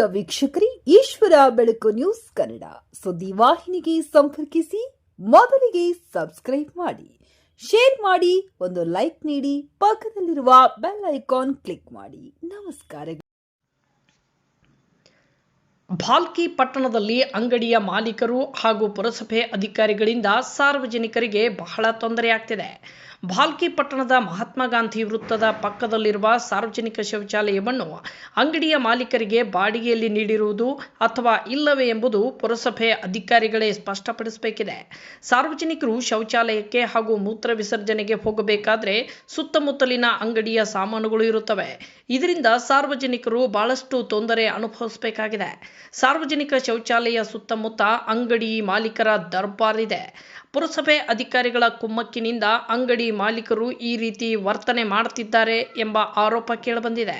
ಪ್ರಿಯ ವೀಕ್ಷಕರೇ, ಈಶ್ವರ ಬೆಳಕು ನ್ಯೂಸ್ ಕನ್ನಡ. ಸುದ್ದಿ ವಾಹಿನಿಗೆ ಸಂಪರ್ಕಿಸಿ, ಮೊದಲಿಗೆ ಸಬ್ಸ್ಕ್ರೈಬ್ ಮಾಡಿ. ಶೇರ್ ಮಾಡಿ, ಒಂದು ಲೈಕ್ ನೀಡಿ, ಪಕ್ಕದಲ್ಲಿರುವ ಬೆಲ್ ಐಕಾನ್ ಕ್ಲಿಕ್ ಮಾಡಿ. ನಮಸ್ಕಾರ ಭಾಲ್ಕಿ ಪಟ್ಟಣದಲ್ಲಿ ಅಂಗಡಿಯ ಮಾಲೀಕರು ಹಾಗೂ ಪುರಸಭೆ ಅಧಿಕಾರಿಗಳಿಂದ ಸಾರ್ವಜನಿಕರಿಗೆ ಬಹಳ ತೊಂದರೆಯಾಗ್ತಿದೆ. ಭಾಲ್ಕಿ ಪಟ್ಟಣದ ಮಹಾತ್ಮ ಗಾಂಧಿ ವೃತ್ತದ ಪಕ್ಕದಲ್ಲಿರುವ ಸಾರ್ವಜನಿಕ ಶೌಚಾಲಯವನ್ನು ಅಂಗಡಿಯ ಮಾಲೀಕರಿಗೆ ಬಾಡಿಗೆಯಲ್ಲಿ ನೀಡಿರುವುದು ಅಥವಾ ಇಲ್ಲವೇ ಎಂಬುದು ಪುರಸಭೆ ಅಧಿಕಾರಿಗಳೇ ಸ್ಪಷ್ಟಪಡಿಸಬೇಕಿದೆ. ಸಾರ್ವಜನಿಕರು ಶೌಚಾಲಯಕ್ಕೆ ಹಾಗೂ ಮೂತ್ರ ವಿಸರ್ಜನೆಗೆ ಹೋಗಬೇಕಾದ್ರೆ ಸುತ್ತಮುತ್ತಲಿನ ಅಂಗಡಿಯ ಸಾಮಾನುಗಳು ಇರುತ್ತವೆ. ಇದರಿಂದ ಸಾರ್ವಜನಿಕರು ಬಹಳಷ್ಟು ತೊಂದರೆ ಅನುಭವಿಸಬೇಕಾಗಿದೆ. ಸಾರ್ವಜನಿಕ ಶೌಚಾಲಯ ಸುತ್ತಮುತ್ತ ಅಂಗಡಿ ಮಾಲೀಕರ ದರ್ಬಾರಿದೆ. ಪುರಸಭೆ ಅಧಿಕಾರಿಗಳ ಕುಮ್ಮಕ್ಕಿನಿಂದ ಅಂಗಡಿ ಮಾಲೀಕರು ಈ ರೀತಿ ವರ್ತನೆ ಮಾಡುತ್ತಿದ್ದಾರೆ ಎಂಬ ಆರೋಪ ಕೇಳಿಬಂದಿದೆ.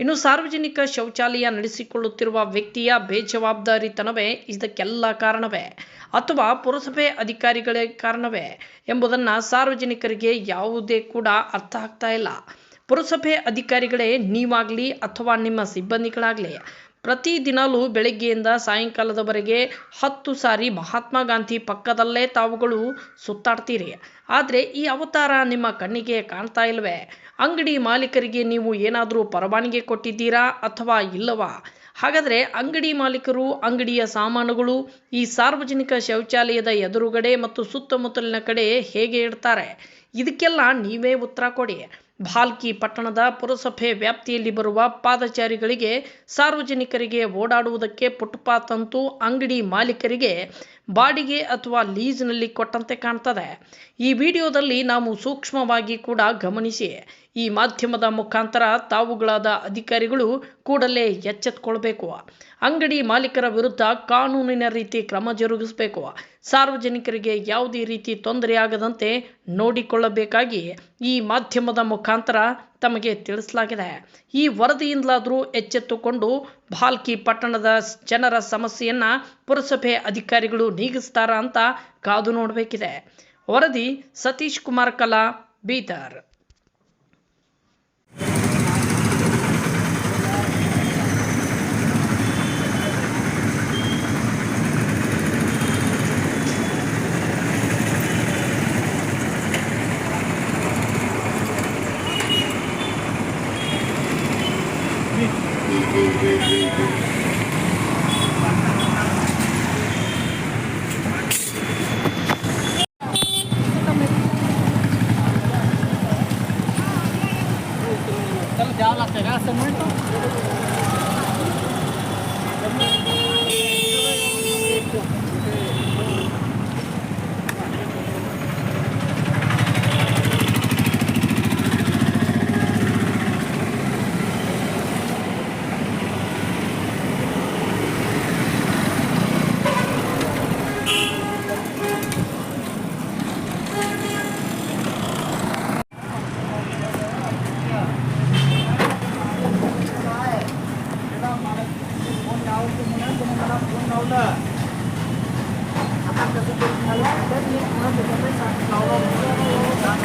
ಇನ್ನು ಸಾರ್ವಜನಿಕ ಶೌಚಾಲಯ ನಡೆಸಿಕೊಳ್ಳುತ್ತಿರುವ ವ್ಯಕ್ತಿಯ ಬೇಜವಾಬ್ದಾರಿತನವೇ ಇದಕ್ಕೆಲ್ಲ ಕಾರಣವೇ ಅಥವಾ ಪುರಸಭೆ ಅಧಿಕಾರಿಗಳೇ ಕಾರಣವೇ ಎಂಬುದನ್ನು ಸಾರ್ವಜನಿಕರಿಗೆ ಯಾವುದೇ ಕೂಡ ಅರ್ಥ ಆಗ್ತಾ ಇಲ್ಲ. ಪುರಸಭೆ ಅಧಿಕಾರಿಗಳೇ ನೀವಾಗಲಿ ಅಥವಾ ನಿಮ್ಮ ಸಿಬ್ಬಂದಿಗಳಾಗಲಿ ಪ್ರತಿದಿನಲೂ ಬೆಳಗ್ಗೆಯಿಂದ ಸಾಯಂಕಾಲದವರೆಗೆ ಹತ್ತು ಸಾರಿ ಮಹಾತ್ಮ ಗಾಂಧಿ ಪಕ್ಕದಲ್ಲೇ ತಾವುಗಳು ಸುತ್ತಾಡ್ತೀರಿ. ಆದರೆ ಈ ಅವತಾರ ನಿಮ್ಮ ಕಣ್ಣಿಗೆ ಕಾಣ್ತಾ ಇಲ್ವೇ? ಅಂಗಡಿ ಮಾಲೀಕರಿಗೆ ನೀವು ಏನಾದರೂ ಪರವಾನಗಿ ಕೊಟ್ಟಿದ್ದೀರಾ ಅಥವಾ ಇಲ್ಲವಾ? ಹಾಗಾದರೆ ಅಂಗಡಿ ಮಾಲೀಕರು, ಅಂಗಡಿಯ ಸಾಮಾನುಗಳು ಈ ಸಾರ್ವಜನಿಕ ಶೌಚಾಲಯದ ಎದುರುಗಡೆ ಮತ್ತು ಸುತ್ತಮುತ್ತಲಿನ ಕಡೆ ಹೇಗೆ ಇಡ್ತಾರೆ? ಇದಕ್ಕೆಲ್ಲ ನೀವೇ ಉತ್ತರ ಕೊಡಿ. ಭಾಲ್ಕಿ ಪಟ್ಟಣದ ಪುರಸಭೆ ವ್ಯಾಪ್ತಿಯಲ್ಲಿ ಬರುವ ಪಾದಚಾರಿಗಳಿಗೆ ಸಾರ್ವಜನಿಕರಿಗೆ ಓಡಾಡುವುದಕ್ಕೆ ಫುಟ್ಪಾತ್ ಅಂತೂ ಅಂಗಡಿ ಮಾಲೀಕರಿಗೆ ಬಾಡಿಗೆ ಅಥವಾ ಲೀಸ್ನಲ್ಲಿ ಕೊಟ್ಟಂತೆ ಕಾಣ್ತದೆ. ಈ ವಿಡಿಯೋದಲ್ಲಿ ನಾವು ಸೂಕ್ಷ್ಮವಾಗಿ ಕೂಡ ಗಮನಿಸಿ, ಈ ಮಾಧ್ಯಮದ ಮುಖಾಂತರ ತಾವುಗಳಾದ ಅಧಿಕಾರಿಗಳು ಕೂಡಲೇ ಎಚ್ಚೆತ್ಕೊಳ್ಬೇಕು. ಅಂಗಡಿ ಮಾಲೀಕರ ವಿರುದ್ಧ ಕಾನೂನಿನ ರೀತಿ ಕ್ರಮ ಜರುಗಿಸಬೇಕು. ಸಾರ್ವಜನಿಕರಿಗೆ ಯಾವುದೇ ರೀತಿ ತೊಂದರೆಯಾಗದಂತೆ ನೋಡಿಕೊಳ್ಳಬೇಕಾಗಿ ಈ ಮಾಧ್ಯಮದ ಮುಖಾಂತರ ತಮಗೆ ತಿಳಿಸಲಾಗಿದೆ. ಈ ವರದಿಯಿಂದಲಾದರೂ ಎಚ್ಚೆತ್ತುಕೊಂಡು ಭಾಲ್ಕಿ ಪಟ್ಟಣದ ಜನರ ಸಮಸ್ಯೆಯನ್ನು ಪುರಸಭೆ ಅಧಿಕಾರಿಗಳು ನೀಗಿಸ್ತಾರ ಅಂತ ಕಾದು ನೋಡಬೇಕಿದೆ. ವರದಿ ಸತೀಶ್ ಕುಮಾರ್ ಕಲಾ, Bidar. ¿Ya la pegaste muerto? लावतो म्हणून तुम्ही मला फोन लावला. आपण कसं तरी झालं तर मी पुन्हा त्याच्याकडे लावला